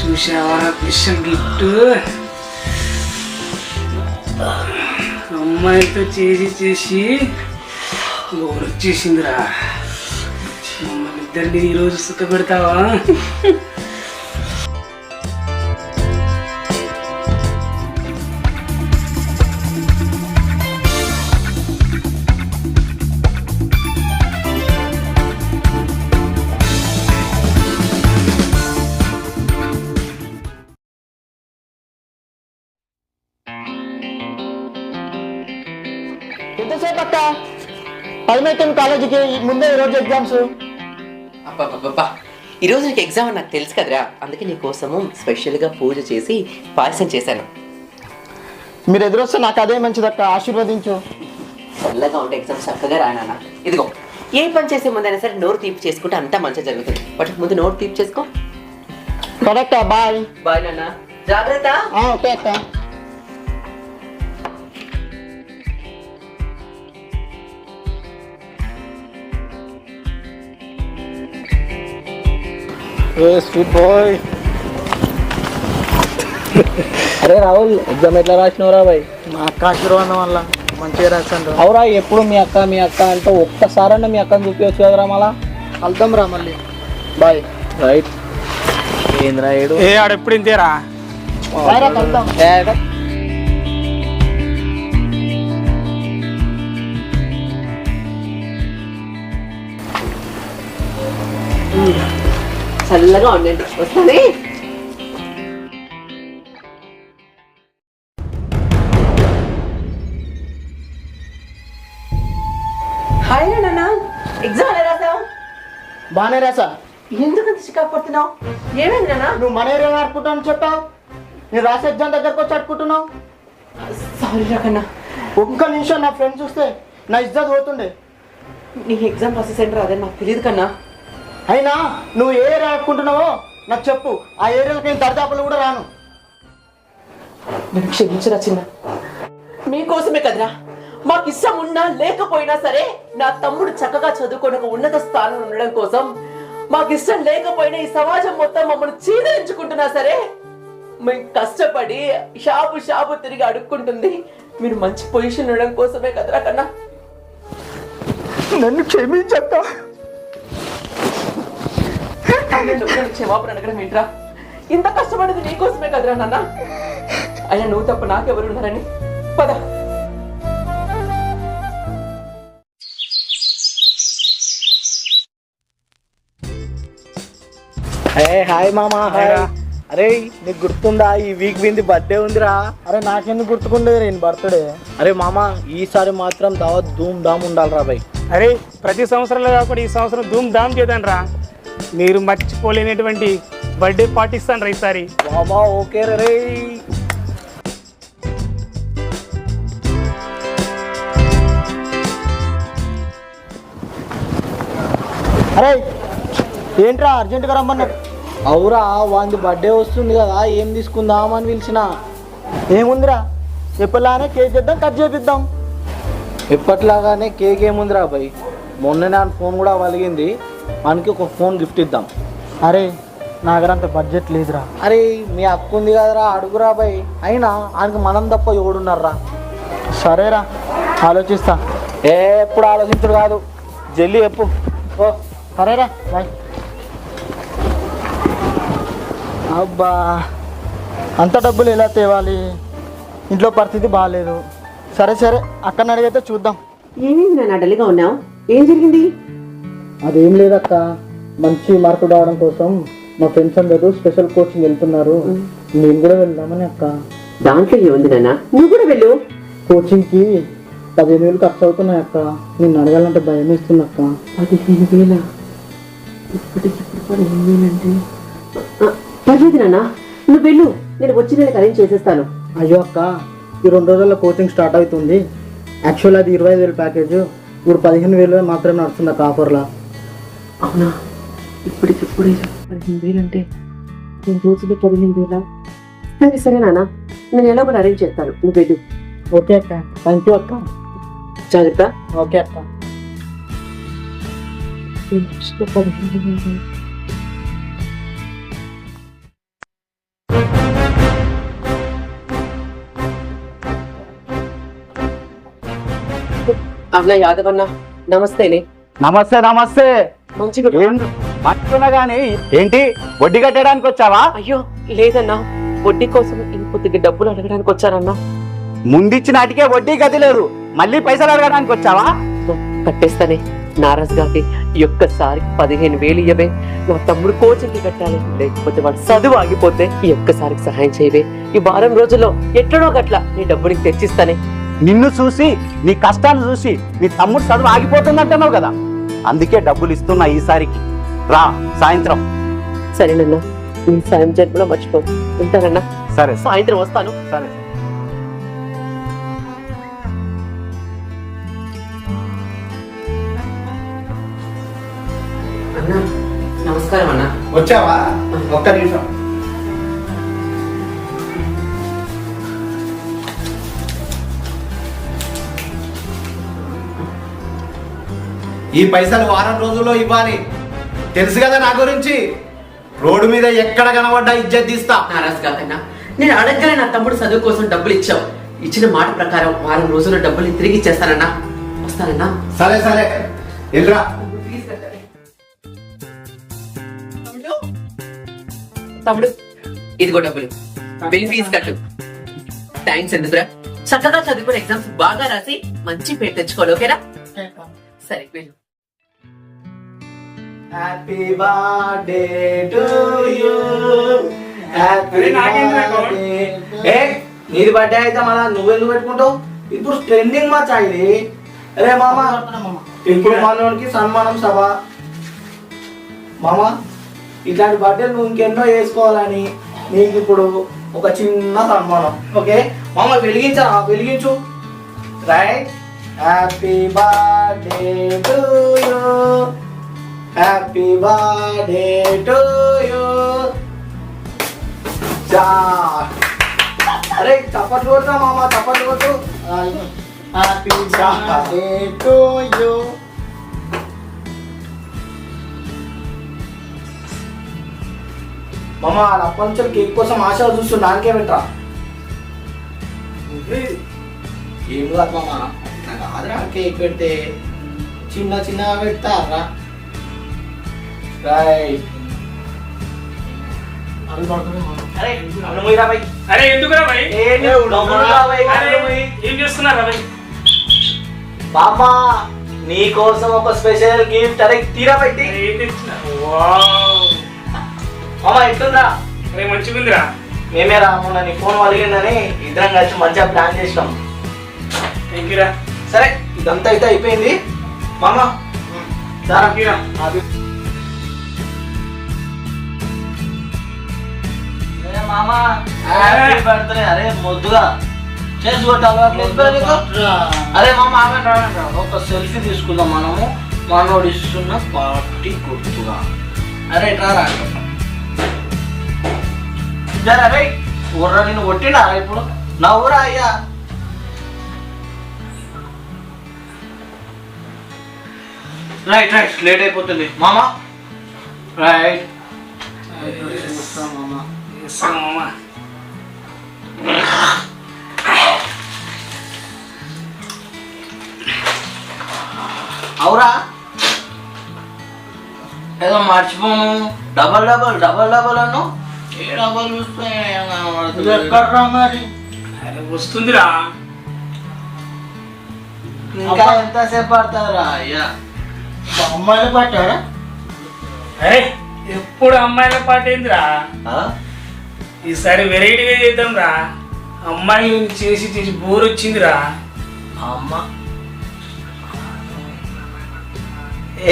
చూసావా విషయం గిట్టు అమ్మాయితో చేసి చేసి వచ్చేసిందిరా మమ్మల్ని ఇద్దరిని ఈరోజు సుఖ ఎంతసేపు అక్క అవుతుంది కాలేజీకి ముందే ఈరోజు ఎగ్జామ్స్. అబ్బబ్బబ్బా ఈరోజు నీకు ఎగ్జామ్ అని నాకు తెలుసు కదరా. అందుకే నీ కోసము స్పెషల్గా పూజ చేసి పాయసం చేశాను. మీరు ఎదురొస్తే నాకు అదే మంచిదక్క ఆశీర్వదించు. చల్లగా ఉంటే ఎగ్జామ్ చక్కగా రాయనన్న ఇదిగో ఏ పని చేసే ముందైనా సరే నోరు తీపి చేసుకుంటే అంతా మంచిగా జరుగుతుంది. వాటికి ముందు నోరు తీపి చేసుకో. కరెక్ట్ బాయ్ బాయ్ నాన్న. జాగ్రత్త. ఓకే అక్క. స్వీట్ బాయ్ అరే రాహుల్ ఎగ్జామ్ ఎట్లా రాసినవరా బాయ్? మా అక్క ఆశీర్వాదం వల్ల మంచిగా రాశాను అవురా ఎప్పుడు మీ అక్క మీ అక్క అంటే ఒక్కసారన్నా మీ అక్కని చూపించచ్చు కదరా మళ్ళా? వెళ్తాం రా మళ్ళీ. బాయ్. రైట్ ఏంద్రా ఏడు? ఏ ఆడెప్పుడు ఇంతేరా? కలుద్దాం చల్లగా ఉండండి. వస్తానే? హాయ్ నాన్న ఎగ్జామ్ ఎలా రాసావు? బాగానే రాసా. ఎందుకు అంత చికాకు పడుతున్నావు ఏమైంది నాన్న నువ్వు మన ఏరియా ఆడుకుంటావు చెప్పావు? నేను రాసే ఎగ్జామ్ దగ్గరకు వచ్చి ఆడుకుంటున్నావు? సారీ రాకన్నా ఒక్క నిమిషం నా ఫ్రెండ్ చూస్తే నా ఇజ్జత్ పోతుండే. నీ ఎగ్జామ్ రాసే సెంటర్ అదే నాకు తెలియదు కన్నా. అయినా నువ్వు ఏ ఏరియా ఆడుకుంటున్నావో నాకు చెప్పు. ఆ ఏరియాలకి నేను దరిదాపులు కూడా రాను. నన్ను క్షమించరా చిన్న. మీకోసమే కదరా. మాకు ఇష్టం ఉన్నా లేకపోయినా సరే నా తమ్ముడు చక్కగా చదువుకొని ఒక ఉన్నత స్థానంలో ఉండడం కోసం మాకు ఇష్టం లేకపోయినా ఈ సమాజం మొత్తం మమ్మల్ని చీదరించుకుంటున్నా సరే మేము కష్టపడి షాపు షాపు తిరిగి అడుక్కుంటుంది. మీరు మంచి పొజిషన్ ఉండడం కోసమే కదరా కన్నా. నన్ను క్షమించక్క. క్షమాపణ అడగడం ఏంట్రా ఇంత కష్టపడేది నీకోసమే కదరా నాన్న. అయినా నువ్వు తప్ప నాకెవరు ఉన్నారని. పద. హే హాయ్ మామా హాయ్. అరే నీకు గుర్తుందా ఈ వీక్ వింది బర్త్డే ఉందిరా? అరే నాకెందుకు గుర్తుకుండేది నేను బర్త్డే అరే మామా ఈసారి మాత్రం దావత్ ధూమ్ ధామ్ ఉండాలిరా బాయ్ అరే ప్రతి సంవత్సరంలో కాకుండా ఈ సంవత్సరం ధూమ్ ధామ్ చేద్దాం రా మీరు మర్చిపోలేనటువంటి బర్త్డే పార్టీ ఇస్తాను రా ఈసారి. బాబా ఓకే రే అరే ఏంట్రా అర్జెంటుగా రమ్మన్నారు అవురా వాంది బర్త్డే వస్తుంది కదా ఏం తీసుకుందాం అని పిలిచిన? ఏముందిరా ఎప్పటిలానే కేక్ చేద్దాం కట్ చేపిద్దాం. ఎప్పట్లాగానే కేక్ ఏముందిరా భయ్ మొన్న నా ఫోన్ కూడా వలిగింది మనకి ఒక ఫోన్ గిఫ్ట్ ఇద్దాం. అరే నా దగ్గర అంత బడ్జెట్ లేదురా. అరే మీ అక్క ఉంది కదరా అడుగురా బాయ్. అయినా ఆయనకి మనం తప్ప ఎవడున్నారా సరేరా ఆలోచిస్తా. ఏ ఎప్పుడు ఆలోచించుడు కాదు. జల్లి చెప్పు. ఓ. సరేరా బాయ్. అబ్బా. అంత డబ్బులు ఎలా తేవాలి? ఇంట్లో పరిస్థితి బాగాలేదు సరే సరే అక్కడ అడిగితే చూద్దాం. ఏమైంది నాన్న డల్గా ఉన్నావు? ఏం జరిగింది? అదేం లేదక్క. మంచి మార్కులు రావడం కోసం మా ఫ్రెండ్స్ అందరూ స్పెషల్ కోచింగ్ వెళ్తున్నారు. నేను కూడా వెళ్దామని అక్క. దాంట్లో ఏముంది నాన్న? నువ్వు కూడా వెళ్ళు. కోచింగ్కి పదిహేను వేలు ఖర్చు అవుతున్నాయి అక్క. నేను అడగాలంటే భయం వేస్తుంది అక్క. పదిహేను వేల? ఇప్పటికిప్పుడు పదిహేను వేలంటే? పర్లేదు నాన్న. నువ్వు వెళ్ళు. నేను వచ్చి నేను అరేంజ్ చేసేస్తాను. అయ్యో అక్క ఈ రెండు రోజుల్లో కోచింగ్ స్టార్ట్ అవుతుంది. యాక్చువల్ అది ఇరవై ఐదు వేలు ప్యాకేజ్. ఇప్పుడు పదిహేను వేలు మాత్రమే నడుస్తుంది అక్క ఆఫర్లా అవునా? ఇప్పటికిప్పుడు పదిహేను వేలు అంటే నేను రోజులు పదిహేను వేల సరే సరే నాన్న. నేను ఎలా కూడా అరేంజ్ చేస్తాను. నువ్వు వెళ్ళు. ఓకే అక్క. థ్యాంక్ యూ అక్క. జాగ్రత్త. ఓకే అక్క. అన్న యాదవ్ అన్న నమస్తేనే. నమస్తే నమస్తే. మంచిగా గానీ ఏంటి? వడ్డీ కట్టడానికి వచ్చావా? అయ్యో లేదన్నా. వడ్డీ కోసం ఇంకొద్దిగా డబ్బులు అడగడానికి వచ్చానన్నా ముందిచ్చిన అటికే వడ్డీ గతి లేదు మళ్ళీ పైసలు అడగడానికి వచ్చావా? కట్టేస్తానే. నారాజ్ గాకి ఒక్కసారి పదిహేను వేలు ఇయ్యవే. నా తమ్ముడు కోచింగ్కి కట్టాలి. లేకపోతే వాడు చదువు ఆగిపోతే ఈ ఒక్కసారికి సహాయం చేయవే. ఈ వారం రోజుల్లో ఎట్లనో గట్ల నీ డబ్బు నీకు తెచ్చిస్తానే. నిన్ను చూసి నీ కష్టాన్ని చూసి నీ తమ్ముడు చదువు ఆగిపోతుందంటున్నావు కదా. అందుకే డబ్బులు ఇస్తున్నా ఈసారికి. రా సాయంత్రం. సరేనన్నా నీ సాయం జన్మలో మర్చిపో. ఉంటానన్నా సరే. సాయంత్రం వస్తాను. సరే. అన్నా నమస్కారం అన్నా. వచ్చావా? ఒక్క నిమిషం. ఈ పైసలు వారం రోజుల్లో ఇవ్వాలి. తెలుసు కదా నా గురించి? రోడ్డు మీద ఎక్కడ కనబడ్డా ఇజ్జత్ తీస్తా. నారాజ్ కాకన్నా నేను అడగగానే నా తమ్ముడు చదువు కోసం డబ్బులు ఇచ్చావు. ఇచ్చిన మాట ప్రకారం వారం రోజుల్లో డబ్బులు తిరిగి ఇచ్చేస్తానన్నా. వస్తానన్నా? సరే సరే. వెళ్ళరా తమ్ముడు? ఇదిగో డబ్బులు. బిల్ ఫీజు కట్టు. థ్యాంక్స్ ఎందుకురా? చక్కగా చదువుకుని ఎగ్జామ్స్ బాగా రాసి మంచి పేరు తెచ్చుకోవాలి ఓకేనా? సరే వెళ్ళు. Happy birthday to you Goud? ఏ నీది బర్త్డే అయితే మళ్ళా నువ్వెందుకు పెట్టుకుంటావు? ఇప్పుడు ట్రెండింగ్ మచ్చా ఇది. అరే మామ ఇప్పుడు మనోనికి సన్మానం సభ. మామ ఇట్లాంటి బర్త్డేలు నువ్వు ఇంకెన్నో చేసుకోవాలని నీకు ఇప్పుడు ఒక చిన్న సన్మానం. ఓకే? మామ వెలిగించా వెలిగించు. Right happy birthday to you happy birthday to you చా అరే చప్పట్లు కొడుతా మామ చప్పట్లు కొట్టు. హ్యాపీ బర్త్డే టు యూ మామ ఆడ అప్పటి నుంచి కేక్ కోసం ఆశ చూస్తూ నాకే పెట్టరా? ఏం కాదు మామ. నాకు ఆదరా కేక్ పెడితే చిన్న చిన్నగా పెడతారా? అరే ఏ చేస్తున్నారా బాబా నీ కోసం ఒక స్పెషల్ గిఫ్ట్ అరే తీరా పెట్టి. మామ ఎట్లుందా? అరే మంచిగా ఉందిరా. మేమే రా మొన్న నీ ఫోన్ వలిగిందని ఇద్దరం కలిసి మంచిగా ప్లాన్ చేసినాం. థ్యాంక్ యూ రా. సరే ఇదంతా అయితే అయిపోయింది. మామ థ్యాంక్ మామ హ్యాపీ బర్త్డే అరే మొద్దుగా లేదు నీకు? అరే మామ ఆగండి. ఒక సెల్ఫీ తీసుకుందాం మనము మనోడు ఇస్తున్న పార్టీ గుర్తుగా అరే రారా జరా రే ఊర్రా నిన్ను కొట్టినా ఇప్పుడు నా ఊరా అయ్యా రైట్ రైట్ లేట్ అయిపోతుంది మామ రైట్ మామ అవురా ఏదో మర్చిపోను. డబల్ డబల్ డబల్ డబల్ అను. ఏ డబల్ చూస్తే ఏం కనబడుతుంది? ఎక్కడ్రా మరి? అరే వస్తుందిరా. ఇంకా ఎంతసేపు పడుతుందిరా అయ్యా. అమ్మాయిలు పట్టారా? ఎప్పుడు అమ్మాయిల పాట ఏందిరా ఆ? ఈసారి వెరైటీగా చేద్దాం రా. అమ్మాయిలు చేసి చేసి బోర్ వచ్చిందిరా అమ్మ.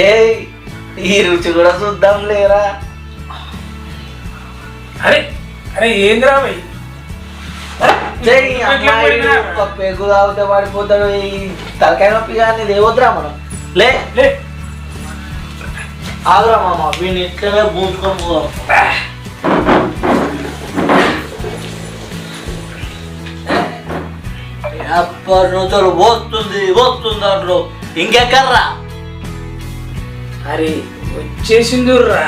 ఏ ఈ రుచి కూడా చూద్దాం లేరా? అరే అరే ఏందిరా భయ్ అమ్మాయి పెగ్గు తాగితే పడిపోతాడు. ఈ తలకాయ నొప్పి కానీ దేవద్రా మనం. లే. లే. ఆగురా మామ వీడిని ఇట్లనే బూసుకొని పోదాం. ఎప్పటి నుంచో పోతుంది పోతుంది అంటారు ఇంకెక్కర్రా? అరే వచ్చేసిందిర్రా.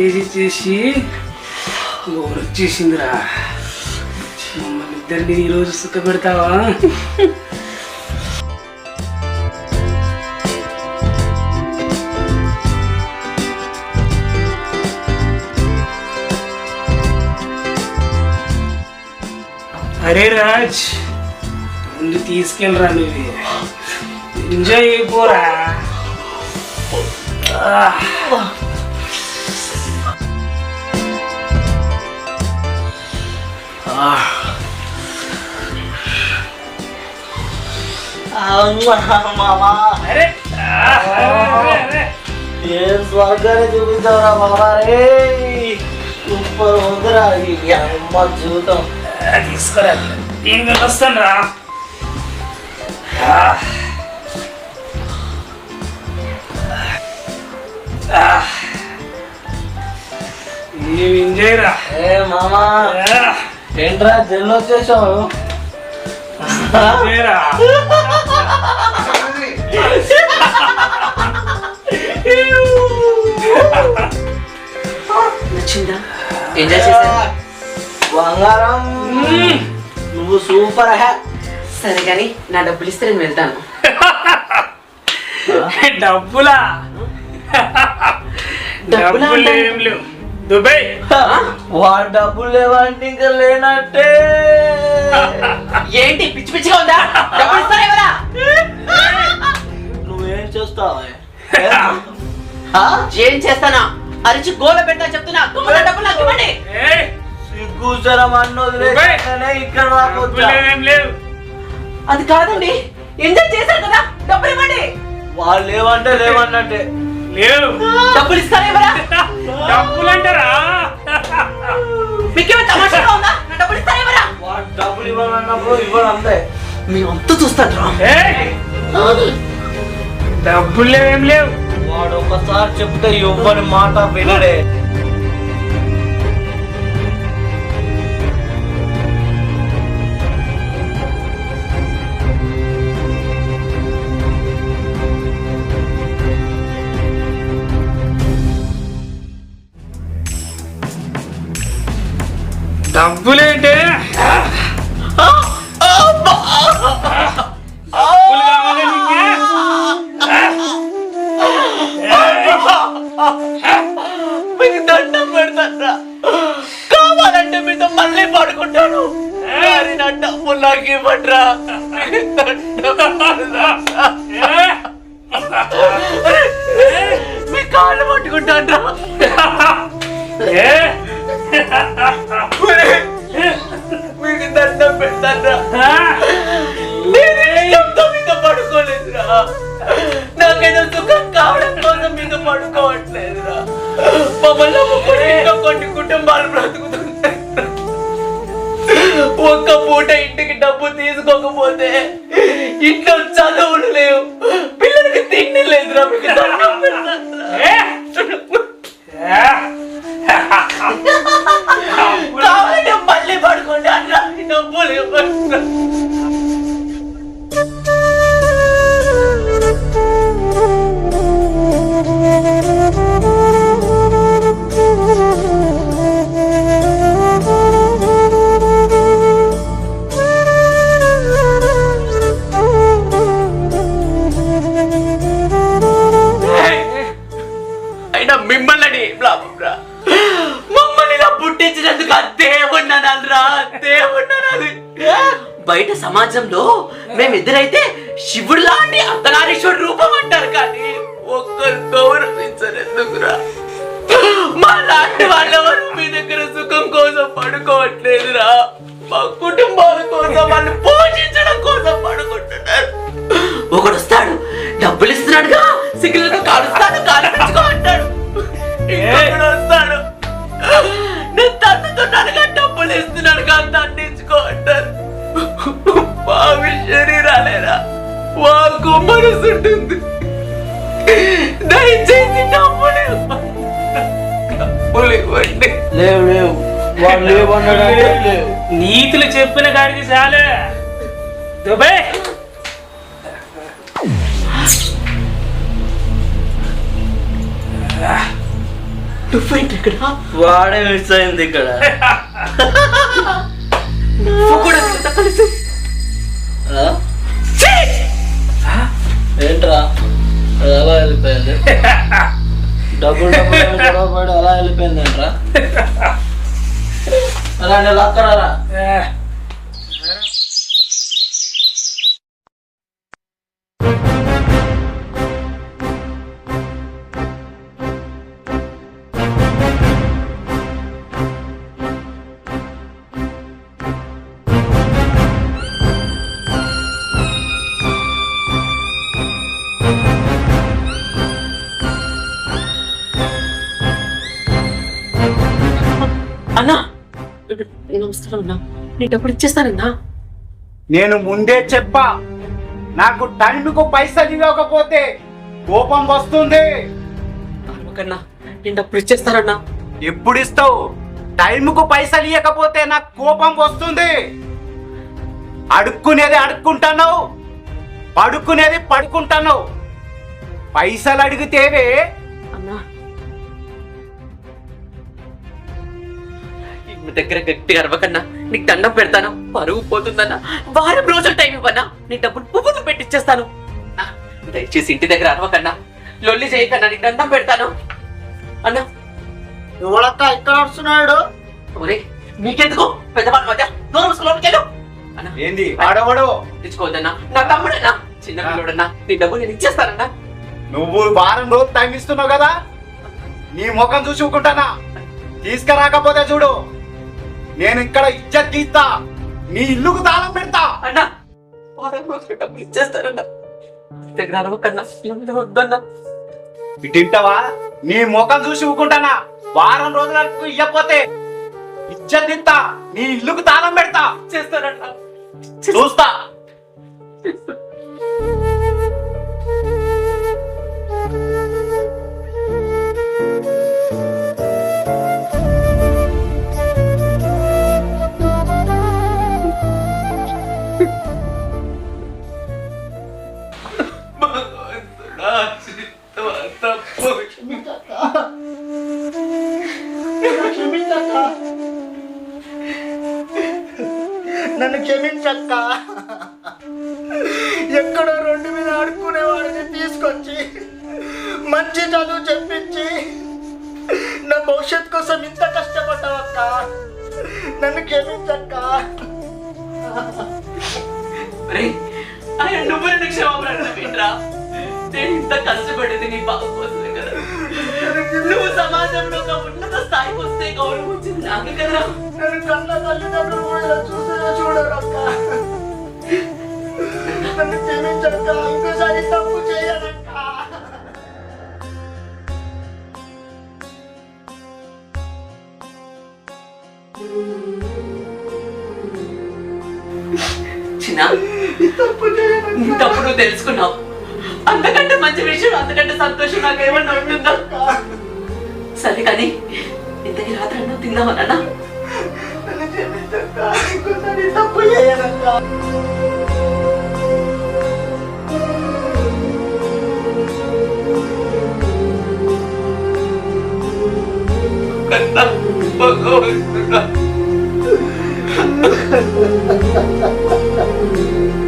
చేసి చేసి వచ్చేసిందిరా. మమ్మల్ని ఇద్దరిని ఈరోజు సుఖ పెడతావా? అరే రాజ్ ముందు తీసుకెళ్ళరా నువ్వు. ఎంజాయ్ అయిపోరా ఏం స్వర్గాన్ని చూపించావురా బాబా రే సూపర్ ఉందిరా ఈ అమ్మ జీవితం తీసుకురా నేను వస్తాను రా ఏం. ఎంజాయ్ రా ఏ మామా ఏంట్రా జల్లు వచ్చేసావు? ఎంజాయ్ నచ్చిందా బంగారం. నువ్వు సూపర్ హ్యా సరే కానీ నా డబ్బులు ఇస్తే నేను వెళ్తాను. డబ్బులా? డబ్బులా? ఏం లేవు. దుబాయ్. వాడు డబ్బులు లేవంటే ఇంకా లేనట్టే. ఏంటి? పిచ్చి పిచ్చిగా ఉందా? డబ్బులు ఇస్తారా ఎవరా? నువ్వేం చేస్తావు? ఏం చేస్తానా? అరిచి గోల పెట్టా చెప్తున్నా. తుమ్మల డబ్బులు నాకు ఇవ్వండి. సిగ్గు శరం అన్న వదిలేనే ఇక్కడ అది కాదండి. ఎంజాయ్ చేశారు కదా. డబ్బులు ఇవ్వండి. వాళ్ళు లేవంటే లేవన్నట్టే. లేవు. డబ్బులు ఇస్తారా ఎవరా? చూస్తాను రా డబ్బులు ఏం లేవు. వాడు ఒకసారి చెప్తే ఇవ్వని మాట వినడే. డబ్బులేంటే? మీకు దండం పెడతారా? కావాలంటే మీతో మళ్ళీ పడుకుంటాను. కానీ నా డబ్బులు నాకు ఇవ్వట్రా. మీ కాళ్ళు పట్టుకుంటాను మీకు దండం పెడతారా నేను ఇష్టంతో మీతో పడుకోలేదురా. నాకేదో సుఖం కావడం కోసం మీద పడుకోవట్లేదు మమ్మల్ని నమ్ముకొని ఇంకా కొన్ని కుటుంబాలు బ్రతుకుతున్నాయి ఒక్క పూట ఇంటికి డబ్బు తీసుకోకపోతే ఇంట్లో చదువులు లేవు. పిల్లలకి తిండి లేదురా మీకు సమాజంలో మేమిద్దరైతే శివుడు లాంటి అర్ధనారీశ్వరుడు రూపం అంటారు కానీ ఒక్కరు గౌరవించరు ఎందుకురా? మా లాంటి వాళ్ళెవరు మీ దగ్గర సుఖం కోసం పడుకోవట్లేదురా. మా కుటుంబాల కోసం వాళ్ళు పోషించడం కోసం పడుకుంటున్నారు. ఒకడు వస్తాడు డబ్బులు ఇస్తున్నాడుగా సిగ్గులతో కాలుస్తాడు కాలు అంటాడు ఇంకొకడు వస్తాడు. మనసు ఉంటుంది. దయచేసి డబ్బులు ఇవ్వండి. డబ్బులు ఇవ్వండి లేవు లేవు. వాడు లేవు లేవు. నీతులు చెప్పిన కాడికి చాలే. దుబాయ్ నువ్వేంటి ఇక్కడ? వాడే మిస్ అయింది ఇక్కడ. నువ్వు కూడా కలిసి వెళ్ళిపోయింది. డబ్బులు డబ్బులు ఏమో గొడవ పడి అలా వెళ్ళిపోయింది ఏంట్రా? అలా లాక్కరారా అన్నా. నమస్కారం అన్నా. నీ డబ్బులు ఇచ్చేస్తానన్నా నేను ముందే చెప్పా. నాకు టైంకు పైసలు ఇవ్వకపోతే కోపం వస్తుంది. కన్నా నేను డబ్బులు ఇచ్చేస్తానన్నా ఎప్పుడు ఇస్తావు? టైంకు పైసలు ఇవ్వకపోతే నాకు కోపం వస్తుంది. అడుక్కునేది అడుక్కుంటాను పడుకునేది పడుకుంటాను పైసలు అడిగితేవే మీ దగ్గర గట్టిగా అరవకన్నా నీకు దండం పెడతాను. పరువు పోతుందన్నా. వారం రోజులు టైం ఇవ్వన్నా. నీ డబ్బులు పువ్వులు పెట్టిచ్చేస్తాను. దయచేసి ఇంటి దగ్గర అరవకన్నా. లొల్లి చేయకన్నా నీకు దండం పెడతాను. అన్నా. ఎవడక్క ఇక్కడ వస్తున్నాడు? ఒరే మీకెందుకు? పెద్దవాళ్ళ మధ్య ఏంది? ఆడవడు తెచ్చుకోవద్దన్నా. నా తమ్ముడన్నా. చిన్న పిల్లడన్నా. నీ డబ్బులు నేను ఇచ్చేస్తానన్నా. నువ్వు వారం రోజులు టైం ఇస్తున్నావు కదా? నీ ముఖం చూసుకుంటానా తీసుకురాకపోతే చూడు. నేను ఇక్కడ ఇజ్జత్ తీస్తా నీ ఇల్లుకు తాళం పెడతా. అన్నా రోజులు డబ్బులు దగ్గర వద్దన్నా. తింటావా నీ ముఖం చూసి ఊకుంటానా వారం రోజులకు ఇయ్యకపోతే ఇజ్జత్ తీస్తా నీ ఇల్లుకు తాళం పెడతా. చేస్తానన్నా చూస్తా. అక్క. ఎక్కడో రెండు మీద ఆడుకునే వాడిని తీసుకొచ్చి మంచి చదువు చెప్పించి నా భవిష్యత్ కోసం ఇంత కష్టపడ్డావక్క నన్ను క్షమించక్క. నువ్వు నన్ను క్షమాపణ అడగవేంట్రా? నేను ఇంత కష్టపడేది నీ బాబు కోసమే కదా. నువ్వు సమాజంలో ఒక ఉన్నత స్థాయికి వస్తే గౌరవం వచ్చింది నాకు కదా. కన్న తల్లిదండ్రులు కూడా చూడరక్క నన్ను క్షమించక్క ఇంకోసారి తప్పు చిన్న నీ తప్పు తెలుసుకున్నావు. అంతకంటే మంచి విషయం అంతకంటే సంతోషం నాకు ఏమన్నా ఉంటుందా? సరే కానీ ఇంతకీ రాత్రి అన్నం తిందామా నాన్న? నన్ను క్షమించక్క ఇంకోసారి తప్పు చేయనక్క. కన్నా భగవంతుడా.